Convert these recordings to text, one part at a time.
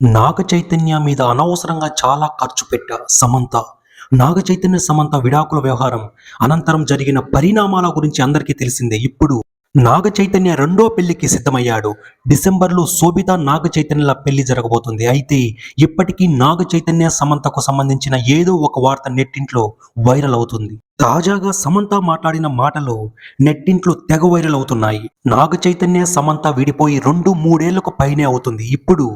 నాగ చైతన్య మీద అనవసరంగా చాలా ఖర్చు పెట్టా సమంత. నాగ చైతన్య సమంత విడాకుల వ్యవహారం అనంతరం జరిగిన పరిణామాల గురించి అందరికీ తెలిసిందే. ఇప్పుడు నాగ చైతన్య రెండో పెళ్ళికి సిద్ధమయ్యాడు. డిసెంబర్లో శోభిత నాగ చైతన్యల పెళ్ళి జరగబోతుంది. అయితే ఇప్పటికీ నాగ చైతన్య సమంతకు సంబంధించిన ఏదో ఒక వార్త నెట్టింట్లో వైరల్ అవుతుంది. తాజాగా సమంత మాట్లాడిన మాటలు నెట్టింట్లో తెగ వైరల్ అవుతున్నాయి. నాగ చైతన్య సమంత విడిపోయి రెండు మూడేళ్ళకు పైనే అవుతుంది. ఇప్పుడు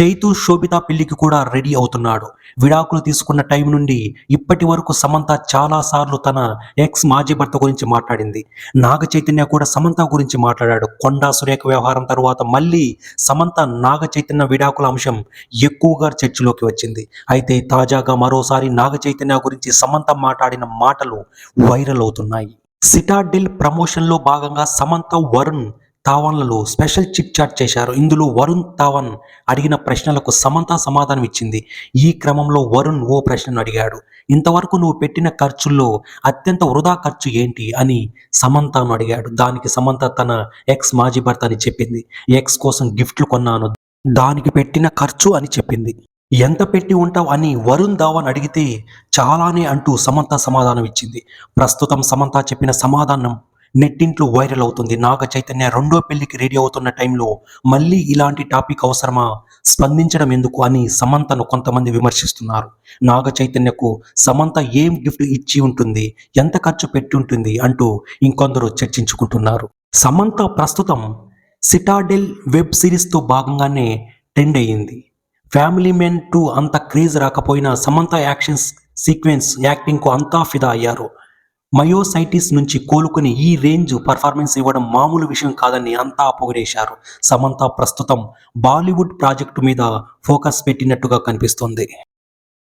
చైతు శోభిత పెళ్ళికి కూడా రెడీ అవుతున్నాడు. విడాకులు తీసుకున్న టైం నుండి ఇప్పటి వరకు సమంత చాలా సార్లు తన ఎక్స్ మాజీ భర్త గురించి మాట్లాడింది. నాగ చైతన్య కూడా సమంత గురించి మాట్లాడాడు. కొండా సురేఖ వ్యవహారం తర్వాత మళ్ళీ సమంత నాగ చైతన్య విడాకుల అంశం ఎక్కువగా చర్చలోకి వచ్చింది. అయితే తాజాగా మరోసారి నాగ చైతన్య గురించి సమంత మాట్లాడిన మాటలు వైరల్ అవుతున్నాయి. సిటాడిల్ ప్రమోషన్లో భాగంగా సమంత వరుణ్ తావన్లలో స్పెషల్ చిట్ చాట్ చేశారు. ఇందులో వరుణ్ తావన్ అడిగిన ప్రశ్నలకు సమంత సమాధానం ఇచ్చింది. ఈ క్రమంలో వరుణ్ ఓ ప్రశ్నను అడిగాడు. ఇంతవరకు నువ్వు పెట్టిన ఖర్చుల్లో అత్యంత వృధా ఖర్చు ఏంటి? అని సమంతను అడిగాడు. దానికి సమంత తన ఎక్స్ మాజీ భర్త అని చెప్పింది. ఎక్స్ కోసం గిఫ్ట్లు కొన్నాను. దానికి పెట్టిన ఖర్చు అని చెప్పింది. ఎంత పెట్టి ఉంటావు అని వరుణ్ ధావన్ అడిగితే చాలానే అంటూ సమంత సమాధానం ఇచ్చింది. ప్రస్తుతం సమంత చెప్పిన సమాధానం నెట్టింట్లో వైరల్ అవుతుంది. నాగ చైతన్య రెండో పెళ్ళికి రెడీ అవుతున్న టైంలో మళ్ళీ ఇలాంటి టాపిక్ అవసరమా? స్పందించడం ఎందుకు అని సమంతను కొంతమంది విమర్శిస్తున్నారు. నాగ చైతన్యకు సమంత ఏం గిఫ్ట్ ఇచ్చి ఉంటుంది? ఎంత ఖర్చు పెట్టి ఉంటుంది? అంటూ ఇంకొందరు చర్చించుకుంటున్నారు. సమంత ప్రస్తుతం సిటాడెల్ వెబ్ సిరీస్తో భాగంగానే ట్రెండ్ అయ్యింది. ఫ్యామిలీ మెన్ టూ అంత క్రేజ్ రాకపోయినా సమంత యాక్షన్స్ సీక్వెన్స్ యాక్టింగ్కు అంతా ఫిదా అయ్యారు. మయోసైటిస్ నుంచి కోలుకుని ఈ రేంజ్ పర్ఫార్మెన్స్ ఇవ్వడం మామూలు విషయం కాదని అంతా పొగిడేశారు సమంత ప్రస్తుతం బాలీవుడ్ ప్రాజెక్టు మీద ఫోకస్ పెట్టినట్టుగా కనిపిస్తుంది.